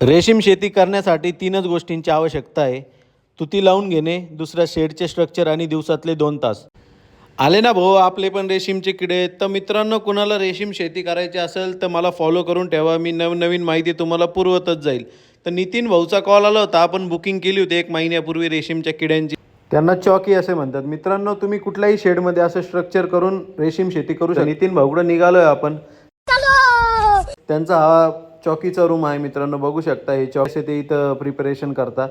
रेशीम शेती करण्यासाठी तीनच गोष्टींची आवश्यकता आहे. तुती लावून घेणे दुसरा शेडचे स्ट्रक्चर आणि दिवसातले दोन तास. आले ना भाऊ आपले पण रेशीमचे किडे तर मित्रांनो कुणाला रेशीम शेती करायची असेल तर मला फॉलो करून ठेवा. मी नवीन नवीन माहिती तुम्हाला पुरवतच जाईल. तर नितीन भाऊचा कॉल आला होता. आपण बुकिंग केली होती एक महिन्यापूर्वी रेशीमच्या किड्यांची. त्यांना चॉकी असे म्हणतात. मित्रांनो तुम्ही कुठल्याही शेडमध्ये असं स्ट्रक्चर करून रेशीम शेती करू शकता. नितीन भाऊकडे निघालोय आपण? त्यांचा हा चॉकीचा रूम आहे मित्रांनो. बघू शकता हे चॉकीचे ते इथं प्रिपरेशन करतात.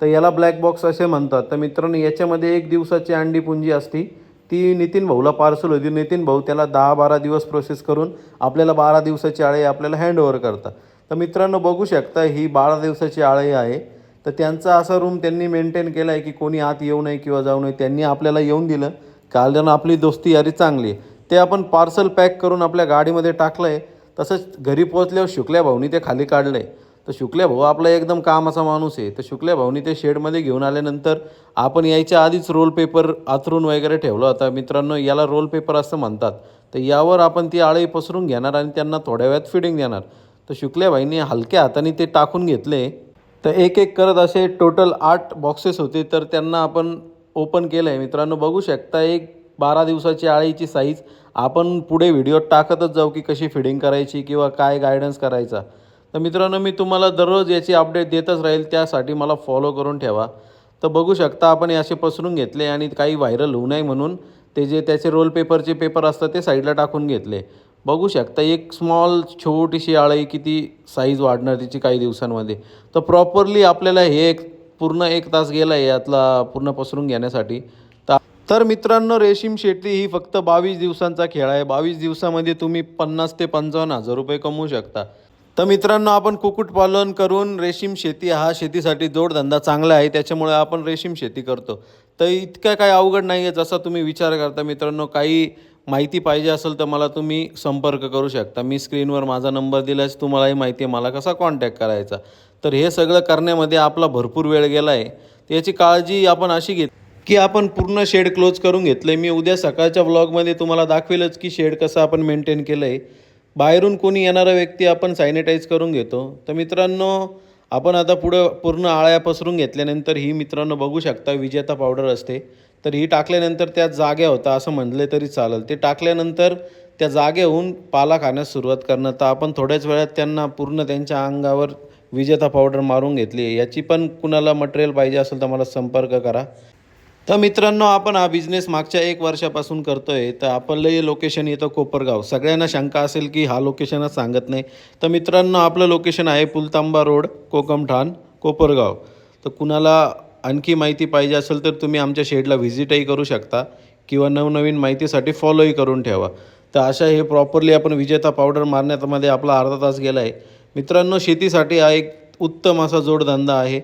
तर याला ब्लॅक बॉक्स असे म्हणतात. तर मित्रांनो याच्यामध्ये एक दिवसाची अंडी पुंजी असती. ती नितीन भाऊला पार्सल होती. नितीन भाऊ त्याला दहा बारा दिवस प्रोसेस करून आपल्याला बारा दिवसाची आळे आपल्याला हँडओव्हर करतात. तर मित्रांनो बघू शकता ही बारा दिवसाची आळे आहे. तर त्यांचा असा रूम त्यांनी मेंटेन केला आहे की कोणी आत येऊ नये किंवा जाऊ नये त्यांनी आपल्याला येऊन दिलं. कारण आपली दोस्ती यारी चांगली आहे. ते आपण पार्सल पॅक करून आपल्या गाडीमध्ये टाकलं आहे तसंच घरी पोहोचल्यावर शुक्ल्या भाऊनी ते खाली काढलं आहे तर शुक्ल्या भाऊ आपला एकदम कामाचा माणूस आहे. तर शुक्ल्या भाऊनी ते शेडमध्ये घेऊन आल्यानंतर आपण यायच्या आधीच रोल पेपर आथरून वगैरे ठेवला होता. मित्रांनो याला रोल पेपर असं म्हणतात. तर यावर आपण ती आळी पसरून घेणार आणि त्यांना थोड्या वेळात फिडिंग देणार. तर शुक्ल्या भाईंनी हलक्या हाताने ते टाकून घेतले. तर एक एक करत असे टोटल आठ बॉक्सेस होते. तर त्यांना आपण ओपन केलं आहे मित्रांनो बघू शकता एक बारा दिवसाची आळीची साईज. आपण पुढे व्हिडिओ टाकतच जाऊ की कशी फिडिंग करायची किंवा काय गायडन्स करायचा. तर मित्रांनो मी तुम्हाला दररोज याची अपडेट देतच राहील त्यासाठी मला फॉलो करून ठेवा. तर बघू शकता आपण हे असे पसरून घेतले आणि काही व्हायरल होऊ नये म्हणून ते जे त्याचे रोल पेपरचे पेपर असतात ते साईडला टाकून घेतले. बघू शकता एक स्मॉल छोटीशी आळी किती साईज वाढणार तिची काही दिवसांमध्ये. तर प्रॉपरली आपल्याला हे एक पूर्ण एक तास गेला आहे यातला पूर्ण पसरून घेण्यासाठी. तर मित्रांनो रेशीम शेती ही फक्त बावीस दिवसांचा खेळ आहे. बावीस दिवसामध्ये तुम्ही पन्नास ते पंचावन्न हजार रुपये कमवू शकता. तर मित्रांनो आपण कुक्कुटपालन करून रेशीम शेती हा शेतीसाठी जोडधंदा चांगला आहे. त्याच्यामुळे आपण रेशीम शेती करतो. तर इतका काही अवघड नाही आहे जसा तुम्ही विचार करता. मित्रांनो काही माहिती पाहिजे असेल तर मला तुम्ही संपर्क करू शकता. मी स्क्रीनवर माझा नंबर दिलाच तुम्हालाही माहिती आहे मला कसा कॉन्टॅक्ट करायचा. तर हे सगळं करण्यामध्ये आपला भरपूर वेळ गेला आहे याची काळजी आपण अशी घेत की आपण पूर्ण शेड क्लोज करून घेतलं आहे मी उद्या सकाळच्या व्लॉगमध्ये तुम्हाला दाखवेलच की शेड कसं आपण मेंटेन केलं आहे बाहेरून कोणी येणारा व्यक्ती आपण सॅनिटाईज करून घेतो. तर मित्रांनो आपण आता पुढं पूर्ण आळ्या पसरून घेतल्यानंतर ही मित्रांनो बघू शकता विजेता पावडर असते. तर ही टाकल्यानंतर त्या जाग्या होता असं म्हणले तरी चालेल. ते टाकल्यानंतर त्या जागेहून पाला खाण्यास सुरुवात करणं तर आपण थोड्याच वेळात त्यांना पूर्ण त्यांच्या अंगावर विजेता पावडर मारून घेतली याची पण कुणाला मटेरियल पाहिजे असेल तर मला संपर्क करा. तर मित्रांनो आपण हा बिझनेस मागच्या एक वर्षापासून करतोय. तर आपलं लोकेशन येतं कोपरगाव. सगळ्यांना शंका असेल की हा लोकेशनच सांगत नाही. तर मित्रांनो आपलं लोकेशन आहे पुलतांबा रोड कोकमठाण कोपरगाव. तर कुणाला आणखी माहिती पाहिजे असेल तर तुम्ही आमच्या शेडला व्हिजिटही करू शकता किंवा नवनवीन माहितीसाठी फॉलोही करून ठेवा. तर अशा हे प्रॉपरली आपण विजेता पावडर मारण्यामध्ये आपला अर्धा तास गेला आहे मित्रांनो शेतीसाठी हा एक उत्तम असा जोडधंदा आहे.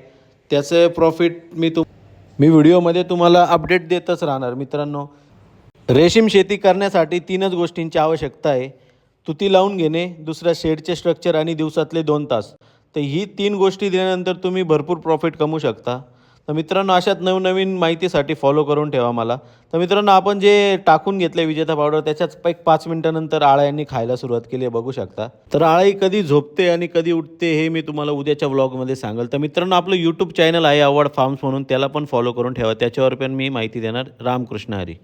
त्याचं प्रॉफिट मी तुम मी व्हिडिओमध्ये तुम्हाला अपडेट देतच राहणार मित्रांनो. रेशीम शेती करण्यासाठी तीनच गोष्टींची आवश्यकता आहे. तुती लावून घेणे दुसऱ्या शेडचे स्ट्रक्चर आणि दिवसातले दोन तास. तर ही तीन गोष्टी दिल्यानंतर तुम्ही भरपूर प्रॉफिट कमवू शकता. तर मित्रांनो अशाच नवनवीन माहितीसाठी फॉलो करून ठेवा मला. तर मित्रांनो आपण जे टाकून घेतले विजेता पावडर त्याच्याच एक पाच मिनिटानंतर आळ्यांनी खायला सुरुवात केली आहे बघू शकता. तर आळाई कधी झोपते आणि कधी उठते हे मी तुम्हाला उद्याच्या व्लॉगमध्ये सांगेल. तर मित्रांनो आपलं यूट्यूब चॅनल आहे आवड फार्म्स म्हणून त्याला पण फॉलो करून ठेवा. त्याच्यावर पण मी माहिती देणार. रामकृष्ण हरी.